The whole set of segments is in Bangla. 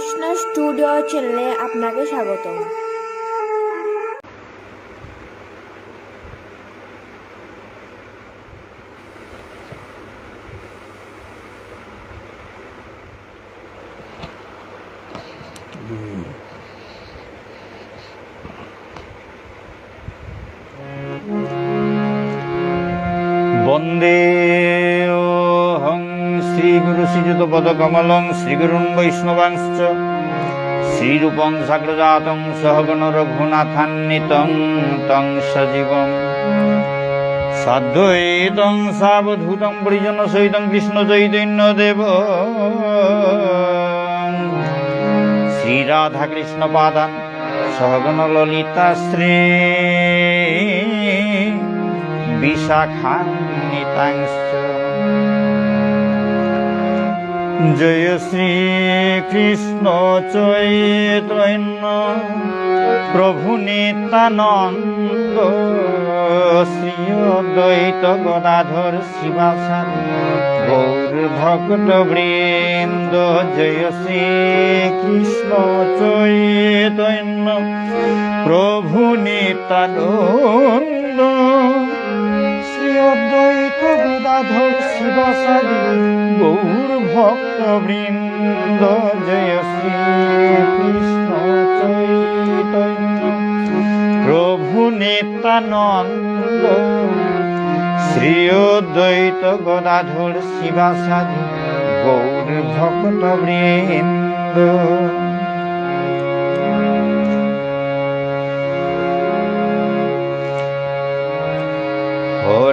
কৃষ্ণ স্টুডিও চ্যানেলে আপনাকে স্বাগতম। পদকমলং শ্রীগুরুং বৈষ্ণবাংশ্চ। শ্রীরূপং সাগ্রজাতং সহগণ রঘুনাথান্বিতং তং সজীবং। সাধ্বৈতং সাবধূতং পরিজন সহিতং কৃষ্ণ চৈতন্য দেব। শ্রীরাধা কৃষ্ণ পাদান সহগণ ললিতা শ্রী। বিশাখান্বিতাংশ জয় শ্রী কৃষ্ণ চৈতন্য প্রভু নিত্যানন্দ শ্রী অদ্বৈত গদাধর শিবাসাদি গৌর ভক্ত বৃন্দ জয় শ্রী কৃষ্ণ চৈতন্য প্রভু নিত্যানন্দ শ্রী অদ্বৈত গদাধর শিবাসাদি গৌর ভক্ত বৃন্দ জয় শ্রী কৃষ্ণ চৈতন্য। প্রভু নিত্যানন্দ, শ্রী অদ্বৈত গদাধর শিবাসাদি গৌর ভক্ত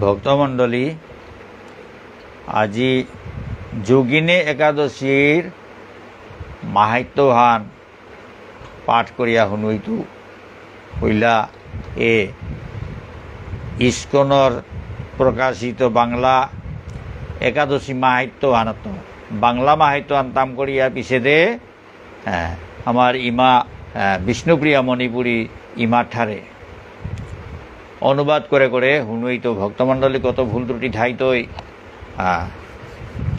ভক্তমণ্ডলী, আজি যোগিনী একাদশীৰ মাহাত্যহান পাঠ করিয়া শুনুইতো কইলা এ ইস্কনৰ প্ৰকাশিত বাংলা একাদশী মাহাত্যানত বাংলা মাহাত্যান তাম করিয়া পিছেদে আমার ইমা বিষ্ণুপ্রিয়া মণিপুরী ইমার ঠারে অনুবাদ করে করে শুনুইতো ভক্তমণ্ডলী কত ভুল ত্রুটি ঠাইতই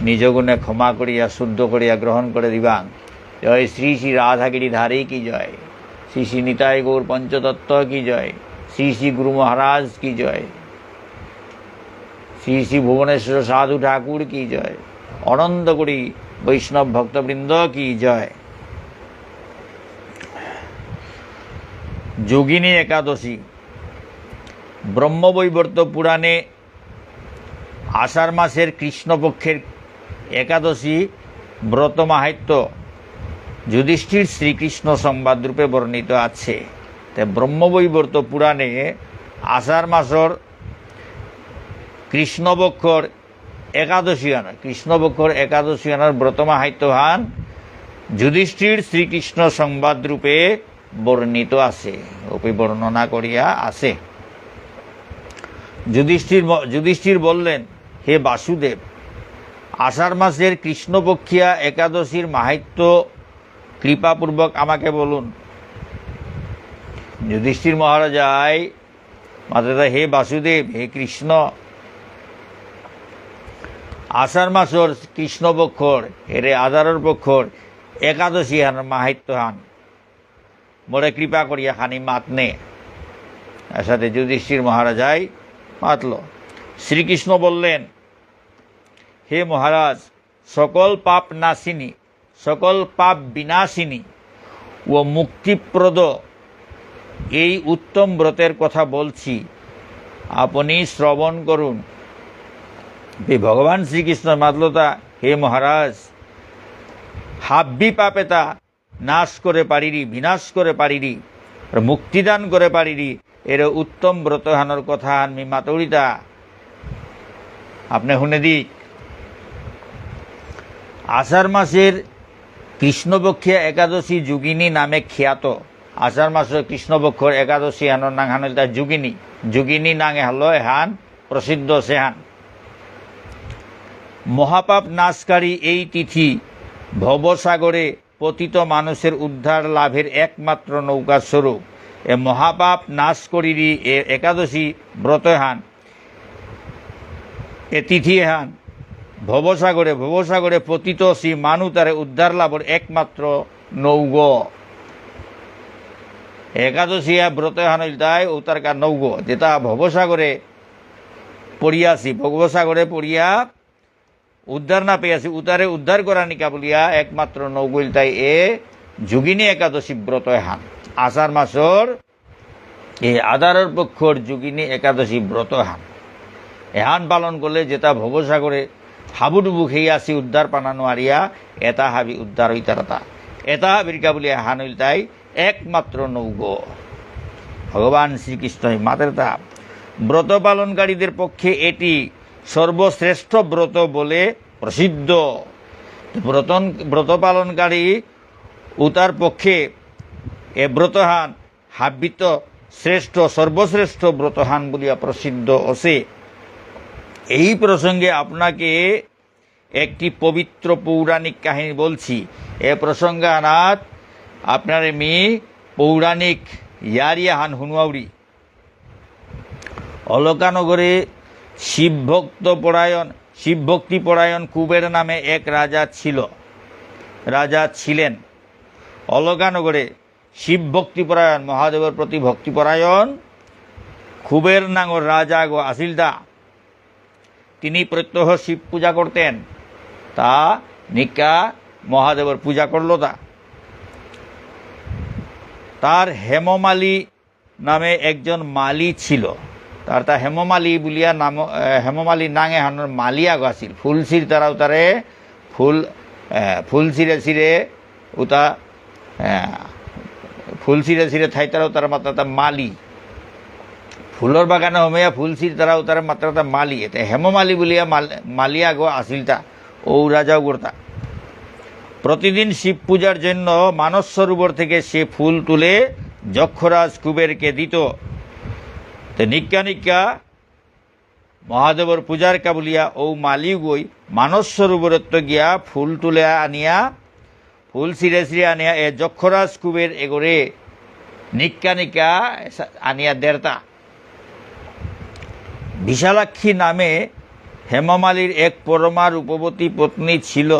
নিজ গুণে ক্ষমা করিয়া, শুদ্ধ করিয়া গ্রহণ করে দিবাং। জয় শ্রী শ্রী রাধাগিরি ধারে কি জয়? শ্রী শ্রী নিতাই গৌর পঞ্চতত্ত্ব কি জয়? শ্রী শ্রী গুরু মহারাজ কি জয়? শ্রী শ্রী ভুবনেশ্বর সাধু ঠাকুর কি জয়? অনন্ত করি বৈষ্ণব ভক্তবৃন্দ কি জয়? যোগিনী একাদশী। ব্রহ্মবৈবর্ত পুরাণে আষাঢ় মাসের কৃষ্ণপক্ষের একাদশী ব্রত মাহাত্য যুধিষ্ঠির শ্রীকৃষ্ণ সংবাদ রূপে বর্ণিত আছে। তে ব্রহ্মবৈবর্ত পুরাণে আষাঢ় মাসর কৃষ্ণপক্ষর একাদশী আনার, কৃষ্ণপক্ষর একাদশী আনার ব্রত মাহাত্যহান যুধিষ্ঠির শ্রীকৃষ্ণ সংবাদ রূপে বর্ণিত আছে। ওপি বর্ণনা করিয়া আছে। যুধিষ্ঠির যুধিষ্ঠির বললেন, হে বাসুদেব, আষাঢ় মাসের কৃষ্ণপক্ষিয়া একাদশীর মাহাত্য কৃপাপূর্বক আমাকে বলুন। যুধিষ্ঠির মহারাজাই মাতা হে বাসুদেব, হে কৃষ্ণ, আষাঢ় মাসর কৃষ্ণপক্ষর এরে আধারর পক্ষর একাদশী হান মাহাত্য হান। মোরে কৃপা করিয়া খানি মাতনে তার সাথে যুধিষ্ঠির মহারাজাই মাতল। শ্রীকৃষ্ণ বললেন, হে মহারাজ, সকল পাপ নাশিনী সকল পাপ বিনাশিনী ও মুক্তিপ্রদ, এই উত্তম ব্রতের কথা বলছি। আপনি শ্রবণ করুন। ভগবান শ্রীকৃষ্ণ মাতলতা, হে মহারাজ, হাব্বি পাপেতা নাশ করে পারিরি, বিনাশ করে পারিরি, মুক্তিদান করে পারিরি এর উত্তম ব্রতহানোর কথা আমি মাতরিতা আপনি শুনে দিক। আষাঢ় মাসের কৃষ্ণপক্ষিয়া একাদশী যোগিনী নামে খ্যাত। আষাঢ় মাসের কৃষ্ণপক্ষর একাদশী হানোর নাং হানো তার যোগিনী। যোগিনী নাঙে হলো এহান প্রসিদ্ধ সেহান মহাপাপ নাশকারী এই তিথি ভবসাগরে পতিত মানুষের উদ্ধার লাভের একমাত্র নৌকা স্বরূপ। এ মহাপাপ নাশ করিরি, এ একাদশী ব্রত হান এ তিথি হান ভবসাগরে ভবসাগরে পতিত শ্রী মানু তারে উদ্ধার লাভের একমাত্র নৌগ। একাদশী ব্রত হান তাই ও তার কার নৌগ, যেটা ভবসাগরে পড়িয়াছি ভবসাগরে পড়িয়া উদ্ধার না পেয়েছি উতারে উদ্ধার করা নিকা বলিয়া একমাত্র নৌগইল তাই এ যোগিনী একাদশী ব্রত হান আষাঢ় মাসর এই আদারের পক্ষর যোগিনী একাদশী ব্রত হান এহান পালন করলে যেটা ভবসাগরে হাবুডুবু খেয়ে আসি উদ্ধার পানানো আরিয়া এটা হাবি উদ্ধার হইতারতা এটা। হাবিরকা বলিয়া হান হইল তাই একমাত্র নৌগ। ভগবান শ্রীকৃষ্ণ মাতের তা ব্রত পালনকারীদের পক্ষে এটি সর্বশ্রেষ্ঠ ব্রত বলে প্রসিদ্ধ ব্রতন ব্রত পালনকারী উতার পক্ষে এ ব্রতহান, হাবিত শ্রেষ্ঠ, সর্বশ্রেষ্ঠ ব্রতহান বলিয়া প্রসিদ্ধ আছে এই প্রসঙ্গে আপনাকে একটি পবিত্র পৌরাণিক কাহিনী বলছি। এ প্রসঙ্গে আনাত আপনার মি পৌরাণিক ইয়ারিয়া হান হুনুয়াউরি অলকানগরে শিবভক্ত পরায়ণ, শিবভক্তি পরায়ণ কুবের নামে এক রাজা ছিল। রাজা ছিলেন। অলকানগরে শিবভক্তি পরায়ণ, মহাদেবের প্রতি ভক্তিপরায়ণ কুবের নাঙর রাজা গো আসিলদা তিনি প্রত্যহ শিব পূজা করতেন। তা নিকা মহাদেবের পূজা করল তা। তার হেমমালি নামে একজন মালি ছিল। তার তা হেমমালি বুলিয়া নাম হেমমালি নাঙে হানোর মালিয়া গাছিল ফুল সির তারা তারে ফুল ফুল সিরে সিরে উতা ফুল সিরে সিরে থাই তারাও তার মাতা তা মালি। ফুলৰ বাগানে সোমাইয়া ফুল তাৰা উতাৰে মাত্ৰ এটা মালি। এতিয়া হেমমালি বুলিয়া মাল মালিয়া গো আছিল তা ও রাজাও গোর্তা প্রতিদিন শিব পূজার জন্য মানস সরোবর থেকে সে ফুল তুলে যক্ষরাজ কুবেরকে দিত তো। নিকা নিকা মহাদেবর পূজার কাবুলিয়া ও মালি গই মানস সরোবরত্ব গিয়া ফুল তুলে আনিয়া ফুল ছিঁড়ে আনিয়া এ যক্ষরাজ কুবের এগরে নিকা নিকা আনিয়া দেরতা। বিশালাক্ষী নামে হেমামালির এক পরমা রূপবতী পত্নী ছিল।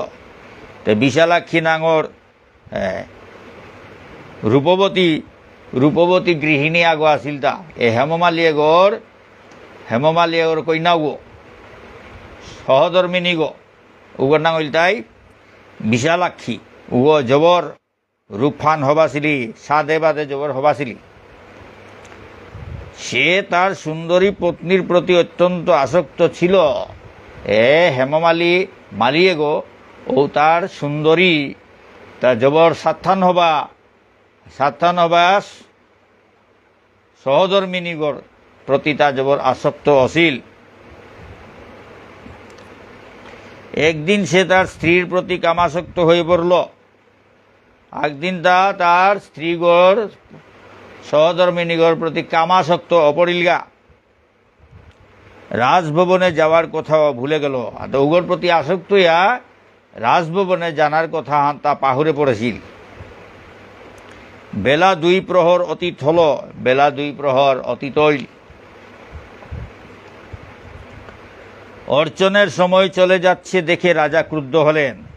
তো বিশালাক্ষী নাঙর রূপবতী রূপবতী গৃহিণী আগো আছিল তা। এ হেমমালী এগর হেমমালী এগর কইনা গো সহধর্মিনী গো, উগর হইল তাই বিশালাক্ষী। উগো জবর রূপফান হবাছিলি সাদে বাদে জবর হবাছিলি সে তার সুন্দরী পত্নীর প্রতি অত্যন্ত আসক্ত ছিল। এ হেমমালী মালিয়ে গো, ও তার সুন্দরী, তা জবর সাত্থান হবা সাত্থান হবা সহধর্মিনীগর প্রতি তা জবর আসক্ত অছিল একদিন সে তার স্ত্রীর প্রতি কামাসক্ত হয়ে পড়ল। একদিন দা তার স্ত্রীগর, সহধর্মিনীগর প্রতি কামাসক্ত অপরিলগা। রাজভবনে যাওয়ার কথা ভুলে গেল। উগর প্রতি আসক্ত ইয়া রাজভবনে জানার কথা তা পাহুরে পড়েছিল। বেলা দুই প্রহর অতীত হল, বেলা দুই প্রহর অতীত অর্চনের সময় চলে যাচ্ছে দেখে রাজা ক্রুদ্ধ হলেন।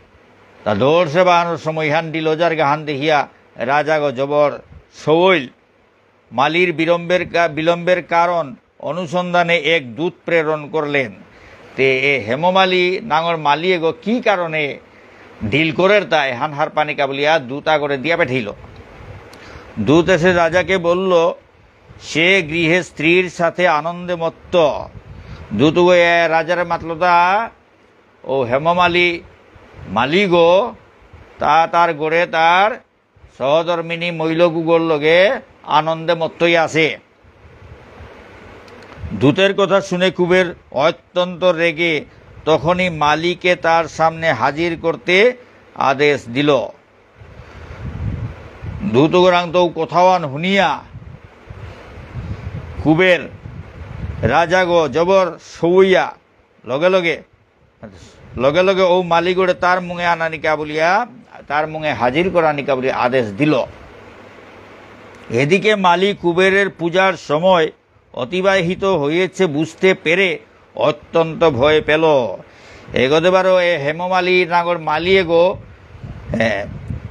তা দৌড়সে বাহানোর সময় ইহান ডিলোজার গাহান দেখিয়া গ জবর সৌল মালির বিলম্বের বিলম্বের কারণ অনুসন্ধানে এক দূত প্রেরণ করলেন। তে এ হেমমালি নাঙর মালি এগো কি কারণে ঢিল করের তাই হান হার পানিকা বলিয়া দূতা করে দিয়া পাঠিল দূত এসে রাজাকে বলল, সে গৃহে স্ত্রীর সাথে আনন্দে মত্ত। দূত রাজার মাতলতা ও হেমমালি মালিগো, তা তার গড়ে তার সহধর্মিনী মৈলগুগোর লগে আনন্দে মত্তই আছে। দূতের কথা শুনে কুবের অত্যন্ত রেগে তখনই মালিকে তার সামনে হাজির করতে আদেশ দিল। দূতগরাং তো কোথাওয়ান হুনিয়া। কুবের রাজা গো জবর সৌইয়া লগে লগে লগে লগে ও মালিগড়ে তার মুঙে আনানিকা বলিয়া তার মুঙে হাজির করা নিকা বলিয়া আদেশ দিল। এদিকে মালি কুবেরের পূজার সময় অতিবাহিত হয়েছে বুঝতে পেরে অত্যন্ত ভয় পেল। এগোদেবারও এ হেমমালি নাগর মালি এগো হ্যাঁ,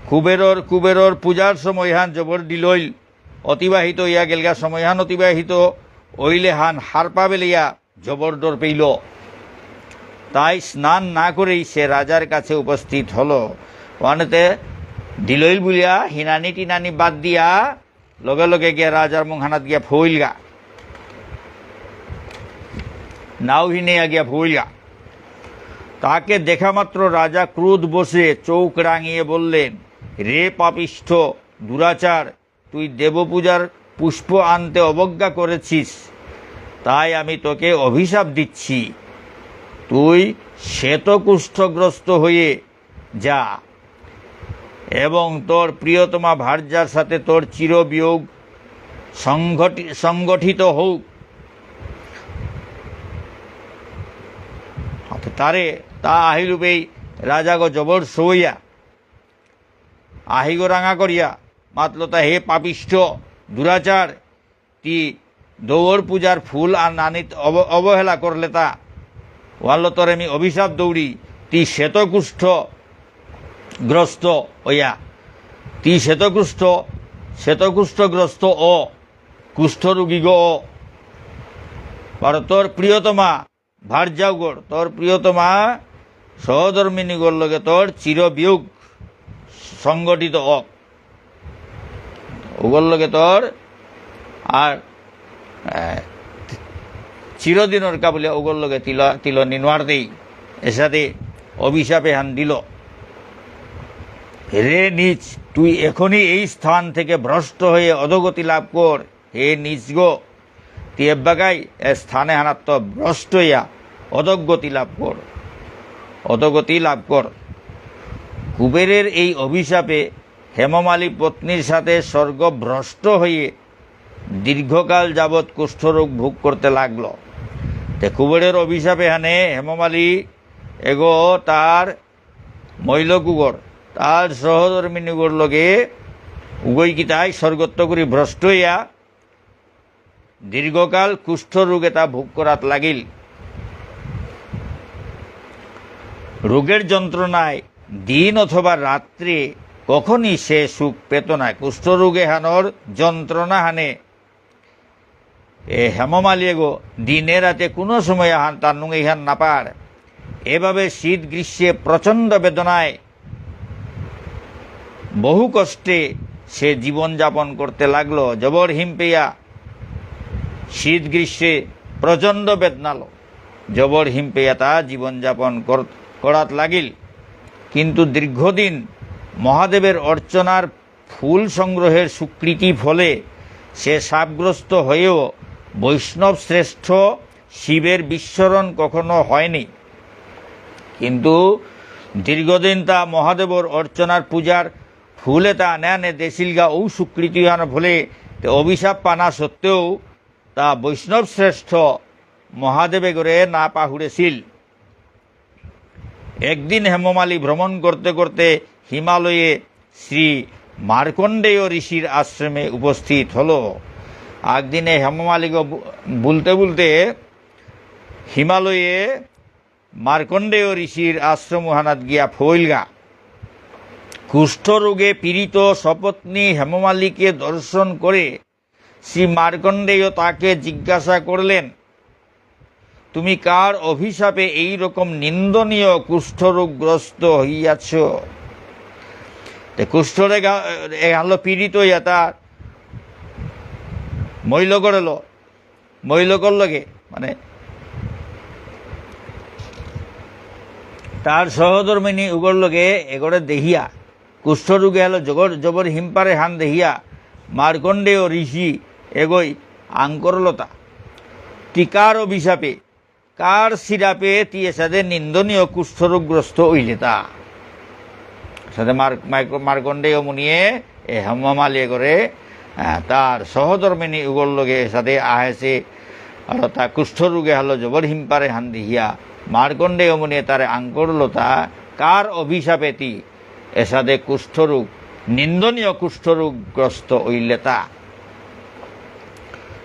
কুবেরর কুবেরর পূজার সময় হান জবর দিলইল। অতিবাহিত ইয়া গেলগা সময় হান অতিবাহিত ওইলে হান হার পাবেলিয়া জবর ডর পেইল। তাই স্নান না করেই সে রাজার কাছে উপস্থিত হলো। ওয়ানেতে দিলইল বুলিয়া, হিনানি টিনানি বাদ দিয়া, লগে লগে গিয়া রাজার মুখানাত গিয়া ফুইল গা নাও হিনে গিয়া ফুইল গা তাকে দেখা মাত্র রাজা ক্রোধ বসে চৌক রাঙিয়ে বললেন, রে পাপিষ্ঠ দুরাচার, তুই দেবপূজার পুষ্প আনতে অবজ্ঞা করেছিস। তাই আমি তোকে অভিশাপ দিচ্ছি। তুই শ্বেতকুষ্ঠগ্রস্ত হয়ে যা, এবং তোর প্রিয়তমা ভার্যার সাথে তোর চিরবিয়োগ সংগঠি সংগঠিত হোক। তারে, তা আহিরূপেই রাজাগ জবর সইয়া, আহিগ রাঙা করিয়া মাতলতা হে পাপিষ্ঠ দুরাচার, তি দৌড় পূজার ফুল আর নানিত অব- অবহেলা করলে তা ওয়াল্ল তোর আমি অভিশাপ দৌড়ি, তি শ্বেতকুষ্ঠ গ্রস্ত ওয়া। তি শ্বেতকুষ্ঠ শ্বেতকুষ্ঠগ্রস্ত ও কুষ্ঠরোগী গো আর তোর প্রিয়তমা ভার ভার্যাগর তোর প্রিয়তমা সহধর্মিনী গোর লগে তোর চিরবিয়োগ সংগঠিত অক ওগর লগে তোর আর চিরদিনের কাবলে ওগর লগে তিল তিল নিনোয়ার দেই। এসাথে অভিশাপে হান দিল। রে নিচ তুই এখনই এই স্থান থেকে ভ্রষ্ট হয়ে অধগতি লাভ কর হে নিচ গো তুই তিয়েব্বাগাই এ স্থানে হানাত্ম ভ্রষ্ট হইয়া অধগতি লাভ কর অধগতি লাভ কর কুবেরের এই অভিশাপে হেমমালী পত্নীর সাথে স্বর্গভ্রষ্ট হয়ে দীর্ঘকাল যাবৎ কুষ্ঠরোগ ভোগ করতে লাগল। তে কুবেরের অভিশাপে হানে হেমমালী এগো তার মৈলকুগর তার সহধর্মিনীগুর লগে উগৈকিতায় স্বর্গত্ব করি ভ্রষ্ট হইয়া দীর্ঘকাল কুষ্ঠরোগে তা ভোগ করাত লাগিল। রোগের যন্ত্রণায় দিন অথবা রাত্রে কখনই সে সুখ পেত না। কুষ্ঠরোগে হানোর যন্ত্রণা হানে এ হেমমালিয়েগো, দিনে রাতে কোনো সময় হান তার নুঙে ইহান নাপার এভাবে শীত গ্রীষ্মে প্রচণ্ড বেদনায় বহু কষ্টে সে জীবনযাপন করতে লাগল। জবর হিম পেয়া শীত গ্রীষ্মে প্রচণ্ড বেদনালো। জবর হিম পেয়া তা জীবনযাপন কর- করাত লাগিল। কিন্তু দীর্ঘদিন মহাদেবের অর্চনার ফুল সংগ্রহের স্বীকৃতি ফলে সে সাপগ্রস্ত হয়েও বৈষ্ণব শ্রেষ্ঠ শিবের বিস্মরণ কখনো হয়নি। কিন্তু দীর্ঘদিন তা মহাদেবর অর্চনার পূজার ফুলে তা নেনে দেশিলগা ও স্বীকৃতি হান ফলে তে অভিশাপ পানা সত্ত্বেও তা বৈষ্ণব শ্রেষ্ঠ মহাদেবে করে না পাহুড়েছিল। একদিন হেমমালী ভ্রমণ করতে করতে হিমালয়ে শ্রী মার্কণ্ডেয় ঋষির আশ্রমে উপস্থিত হলো। একদিনে হেমমালীকে বলতে বলতে হিমালয়ে মার্কণ্ডেয় ঋষির আশ্রম হানাত গিয়া ফইলগা কুষ্ঠরোগে পীড়িত সপত্নী হেমমালীকে দর্শন করে শ্রী মার্কণ্ডেয় তাকে জিজ্ঞাসা করলেন তুমি কার অভিশাপে এই রকম নিন্দনীয় কুষ্ঠরোগগ্রস্ত হইয়াছ তে কুষ্ঠরোগ হলো পীড়িত হইয়া তার মৈল করল মৈল লগে মানে তার সহধর্মিনী উগর লগে এগরে দেহিয়া কুষ্ঠরোগে হলো জগর, জবর হিমপারে হান দেহিয়া মার্কণ্ডেয় ঋষি এগোই আঙ্করলতা। টিকার অভিশাপে, কার সিরাপে তিয়ে সাথে নিন্দনীয় কুষ্ঠরোগগ্রস্ত তা? সাথে মার্কণ্ডেয় মুনিয়ে এ হেমমালিয়ে করে তার সহধর্মিনী উগর লগে সাথে আহেছে। আর তা কুষ্ঠরোগে হলো জবর হিমপারে হান দিহিয়া মার্কণ্ডেয় মুনিয়ে তারে আঙ্করলতা কার অভিশাপে তি এসাদে কুষ্ঠরোগ নিন্দনীয় কুষ্ঠরোগগ্রস্ত হইলে তা।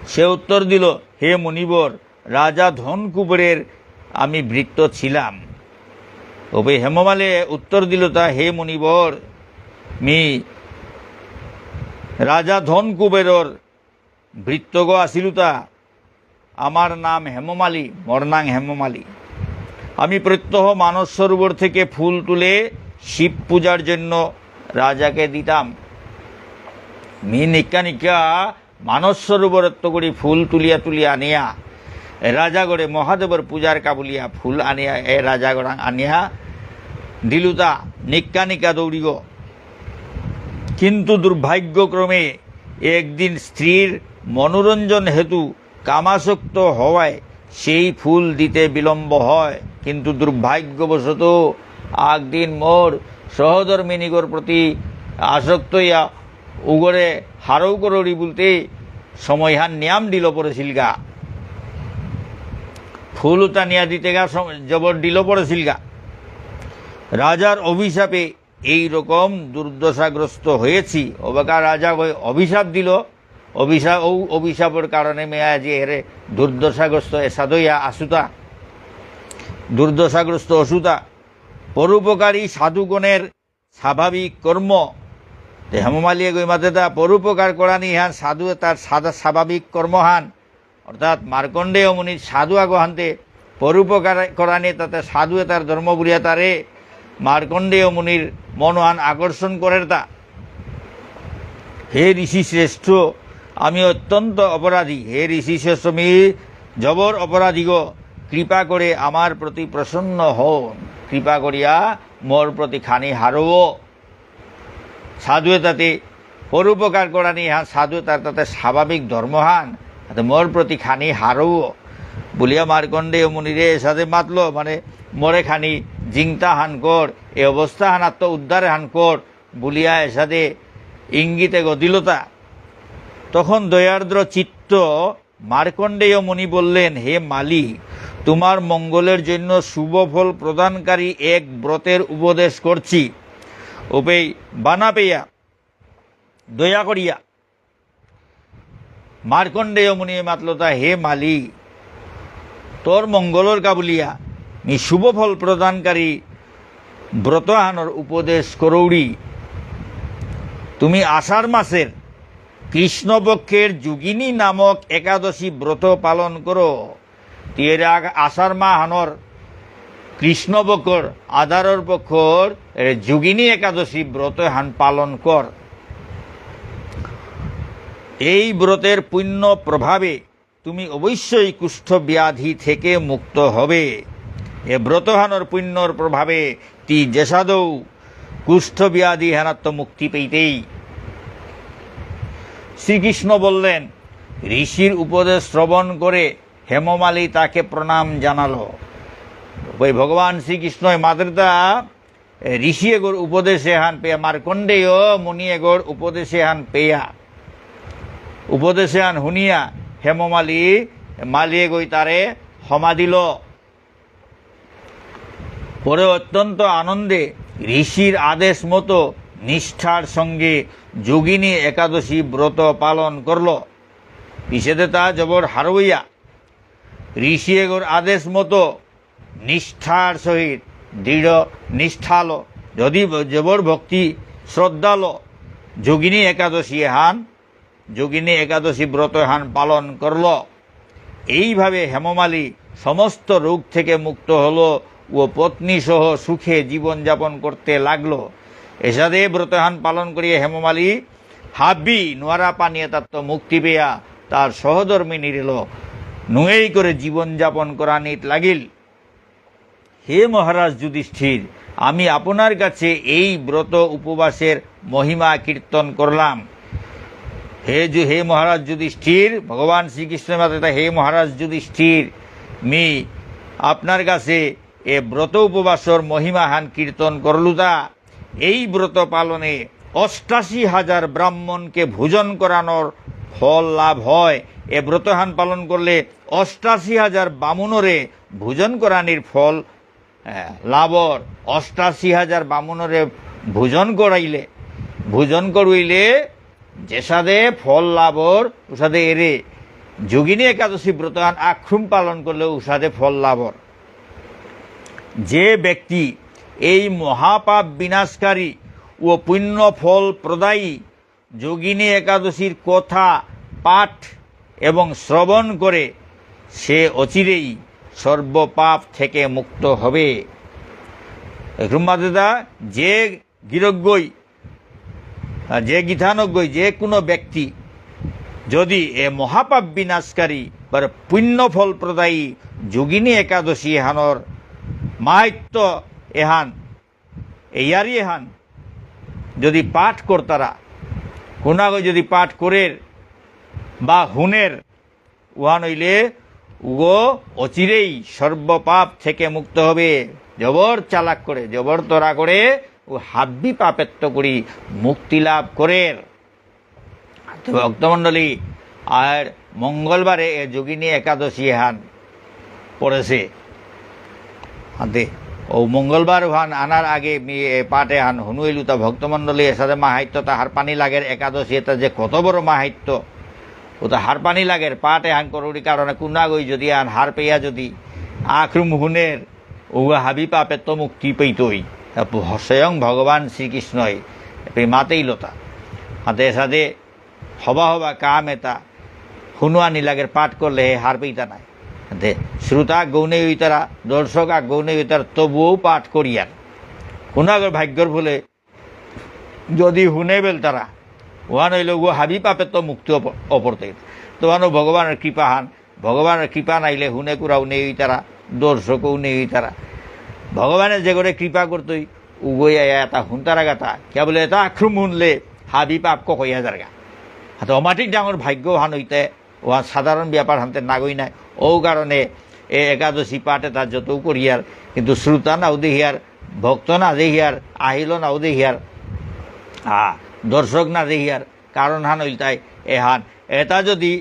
সে উত্তর দিল, হে মুনিবর রাজা ধনকুবেরের আমি বৃত্ত ছিলাম। ওবে হেমমালে উত্তর দিল তা, হে মুনিবর মি রাজা ধনকুবেরর বৃত্তগ আসিল তা। আমার নাম হেমমালি মোর নাম হেমমালী। আমি প্রত্যহ মানস সরোবর থেকে ফুল তুলে শিব পূজার জন্য রাজাকে দিতাম। মি নিকা নিকা মানস সরোবরত্ব করি ফুল তুলিয়া তুলিয়া আনিয়া রাজা গড়ে মহাদেবর পূজার কাবুলিয়া ফুল আনিয়া, এ রাজা গড়া আনিয়া দিলুতা নিকা নিকা দৌড়িগ কিন্তু দুর্ভাগ্যক্রমে একদিন স্ত্রীর মনোরঞ্জন হেতু কামাসক্ত হওয়ায় সেই ফুল দিতে বিলম্ব হয়। কিন্তু দুর্ভাগ্যবশত একদিন মোর সহধর্মিনীগর প্রতি আসক্ত হইয়া উগরে হারৌ কররি বলতে সময়হান নিয়াম দিল পড়েছিল গা। ফুল টানিয়া দিতে গা জবর দিল পড়েছিল গা। রাজার অভিশাপে এই রকম দুর্দশাগ্রস্ত হয়েছি। ওবাকা রাজা ওই অভিশাপ দিল। অভিশাপ, ও অভিশাপের কারণে মেয়া যে হেরে দুর্দশাগ্রস্ত এসাদইয়া আসুতা। দুর্দশাগ্রস্ত অসুতা। পরোপকারী সাধুগণের স্বাভাবিক কর্ম। হেমমালিয়ে গৈমাতে তা পরোপকার করানি হান সাধু, তার সাদা স্বাভাবিক কর্মহান অর্থাৎ মার্কণ্ডেয় মুনির সাধু আগহান্তে পরোপকার করানি তাতে সাধু তার ধর্ম বুড়িয়া তারে মার্কণ্ডেয় মুনির মনোহান আকর্ষণ করে তা। হে ঋষি শ্রেষ্ঠ, আমি অত্যন্ত অপরাধী। হে ঋষি শ্রেষ্ঠ, মি জবর অপরাধী গো, কৃপা করে আমার প্রতি প্রসন্ন হন। কৃপা করিয়া মোর প্রতি খানি হারব সাধুয়ে তাতে পরোপকার করানি হ্যাঁ সাধু তার তাতে স্বাভাবিক ধর্মহান মোর প্রতি খানি হারও। বলিয়া মার্কণ্ডেয় মুনিরে সাথে মাতলো মানে মরে খানি জিংতা হান কর, এ অবস্থা হান আত্ম উদ্ধারে হান কর, বলিয়া এসাদে ইঙ্গিতে গদিলতা। তখন দয়ার্দ্র চিত্ত মার্কণ্ডেয় মুনি বললেন, হে মালি তোমার মঙ্গলের জন্য শুভ ফল প্রদানকারী এক ব্রতের উপদেশ করছি। ওপেই বানা পেয়া দয়া করিয়া। মার্কণ্ডেয় মুনি মাতলতা, হে মালি তোর মঙ্গলর কাবুলিয়া। মি শুভ ফল প্রদানকারী ব্রত আহানোর উপদেশ করৌড়ি তুমি আষাঢ় মাসের কৃষ্ণপক্ষের যোগিনী নামক একাদশী ব্রত পালন করো তিয়ের আষাঢ় মাহানর কৃষ্ণপক্ষর আধারর পক্ষর যোগিনী একাদশী ব্রত হান পালন কর এই ব্রতের পুণ্য প্রভাবে তুমি অবশ্যই কুষ্ঠ ব্যাধি থেকে মুক্ত হবে। এ ব্রতহানর পুণ্যর প্রভাবে তি যেসাদৌ কুষ্ঠ ব্যাধি হেনাত্ম মুক্তি পেইতেই। শ্রীকৃষ্ণ বললেন, ঋষির উপদেশ শ্রবণ করে হেমমালী তাকে প্রণাম জানালো। ওই ভগবান শ্রীকৃষ্ণ মাতৃতা ঋষি এগোর উপদেশে হান পেয়া, মার্কণ্ডেয় মুনি এগোর উপদেশে হান পেয়া। উপদেশে আন শুনিয়া হেমমালী, মালিয়ে গৈ তারে ক্ষমা দিল। পরে অত্যন্ত আনন্দে ঋষির আদেশ মতো নিষ্ঠার সঙ্গে যোগিনী একাদশী ব্রত পালন করল। পিছেতে তা জবর হারবইয়া ঋষি এগোর আদেশ মতো নিষ্ঠার সহিত দৃঢ় নিষ্ঠাল যদি জবর ভক্তি শ্রদ্ধাল যোগিনী একাদশী হান যোগিনী একাদশী ব্রত হান পালন করল। এইভাবে হেমমালী সমস্ত রোগ থেকে মুক্ত হলো ও পত্নী সহ সুখে জীবনযাপন করতে লাগল। এসাদে ব্রতহান পালন করিয়া হেমমালী হাব্বি নোয়ারা পানিয়ে তাত্ত্ব মুক্তি পেয়া তার সহধর্মী নিরিল। নুয়েই করে জীবনযাপন করা নিত লাগিল। হে মহারাজ যুধিষ্ঠির, আমি আপনার কাছে এই ব্রত উপবাসের মহিমা কীর্তন করলাম। হে যু হে মহারাজ যুধিষ্ঠির, ভগবান শ্রীকৃষ্ণের মাতা হে মহারাজ যুধিষ্ঠির, মি, আপনার কাছে এ ব্রত উপবাসর মহিমাহান কীর্তন করলুতা এই ব্রত পালনে অষ্টাশি হাজার ব্রাহ্মণকে ভোজন করানোর ফল লাভ হয়। এ ব্রতহান পালন করলে অষ্টাশি হাজার বামুনরে ভোজন করানির ফল লাভর। অষ্টাশি হাজার বামুনরে ভোজন করাইলে, ভোজন করইলে যেসাদে ফল লাভর, উসাদে এরে। যোগিনী একাদশী ব্রতান আখ্রুম পালন করলে উসাদে ফল লাভর। যে ব্যক্তি এই মহাপাপ বিনাশকারী ও পুণ্য ফল প্রদায়ী যোগিনী একাদশীর কথা পাঠ এবং শ্রবণ করে, সে অচিরেই সর্বপাপ থেকে মুক্ত হবে। দাদা যে গিরজ্ঞই যে গীতানজ্ঞই যে কোনো ব্যক্তি যদি এ মহাপাপ বিনাশকারী বা পুণ্য ফল প্রদায়ী যোগিনী একাদশী এহানর মাহাত্য এহান ইয়ারি এহান, যদি পাঠ কর্তারা কোনাগো যদি পাঠ করের বা হুনের উহা নইলে উগো অচিরেই সর্বপাপ থেকে মুক্ত হবে জবর চালাক করে জবর তোরা করে ও হাব্বি পাপেত্য করি, মুক্তি লাভ করে ভক্তমণ্ডলী, আর মঙ্গলবারে এ যোগিনী একাদশী হান পড়েছে। হাতে, ও মঙ্গলবার হান আনার আগে পাটে হান হুনুইলু তা ভক্তমণ্ডলী, এর সাথে মাহাত্য তা হার পানি লাগের একাদশী এটা যে কত বড় মাহাত্য ও তো হার পানি লাগের পাটে হান করুড়ি কারণে কুনা গই যদি আন হার পেয়া যদি, আখরুম হুনের, ও হাবি পাপে তো মুক্তি পেইতই। স্বয়ং ভগবান শ্রীকৃষ্ণই। মাতেই লতা। হাতে সাথে হবা হবা কাম এটা। শুনোৱানি লাগে পাঠ করলে হে হার পেইতা নাই। শ্রোতা গৌনে দর্শক আর গৌনে হইতারা তবুও পাঠ করিয়ার শুনাগর ভাগ্যর ভুলে যদি শুনে বেল তারা ওহান হইল ও হাবি পাপে তো মুক্তি অপ- অপরতে। তোহানো ভগবানের কৃপা হান। ভগবানের কৃপা নাইলে শুনে কুরাও নেই তারা, দর্শকও নেই তারা। ভগবানের যে করে কৃপা করতই, উগই এটা হুনতারা গাতা। কে বলে এটা আখ্রুম শুনলে হাবি পাপ ককই হাজার গা হাতে অমাটিক ডাঙর ভাগ্য হান হইতে ও সাধারণ ব্যাপার হানতে নাগই নাই। ও কারণে এ একাদশী পাঠে তার যত করিয়ার কিন্তু শ্রোতা নাও দেহিয়ার ভক্ত না দেহিয়ার আহিল নাও দেহিয়ার আ দর্শক না দেহিয়ার কারণ হান হইল তাই এহান। এটা যদি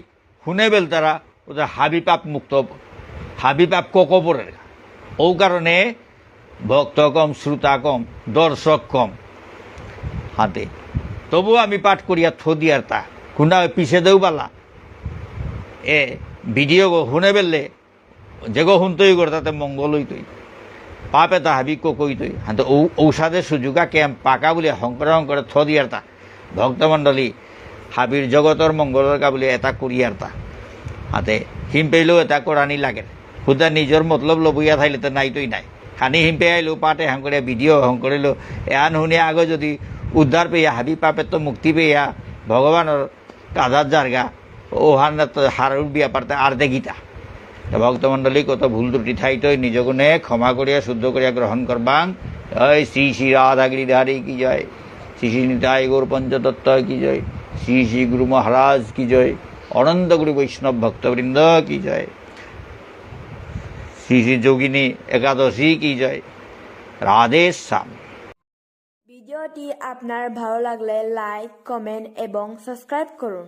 শুনে বেল তারা ওদের হাবি পাপ মুক্ত হাবি। পাপ ককবরের ও কারণে ভক্ত কম শ্রোতা কম দর্শক কম হাতে। তবুও আমি পাঠ করিয়া থো দিয়ার তা। কুন্ডা পিছে দেও পালা এ ভিডিও গো শুনে বেললে যেগো শুনতই করে তাতে মঙ্গল হইতই। পাপ এটা হাবি কইতই। হাতে ঔষধের সুযোগা কেম পাকা বলে শংকর শংকর থ দিয়ার তা। ভক্তমণ্ডলী, হাবির জগতর মঙ্গলের কা বলে এটা করিয়ার তা। হাতে হিম পেলেও এটা করানি লাগে। সুদা নিজের মতলব লবইয়া থাইলে তো নাইতই নাই। খানি হিম পে আইলো পাটে হাং করে ভিডিও হং করিলো এহান শুনে আগে যদি উদ্ধার পেয়া হাবি পাপের তো মুক্তি পেয়া ভগবানের কাজার জারগা ও হান তো হারুর বিয়া পারতে আর দেখিতা ভক্তমণ্ডলী কত ভুল ত্রুটি থাইতই নিজগুণে ক্ষমা করিয়া শুদ্ধ করিয়া গ্রহণ করবাং ওই শ্রী শ্রী রাধাগিরিধারী কি জয়? শ্রী শ্রী নিতাই গৌর পঞ্চতত্ত্ব কি জয়? শ্রী শ্রী গুরু মহারাজ কি জয়? অনন্ত গুরু বৈষ্ণব ভক্তবৃন্দ কি জয়? শ্রী শ্রী যোগিনী একাদশী কি জয়? রাধে স্বামী। ভিডিওটি আপনার ভালো লাগলে লাইক, কমেন্ট এবং সাবস্ক্রাইব করুন।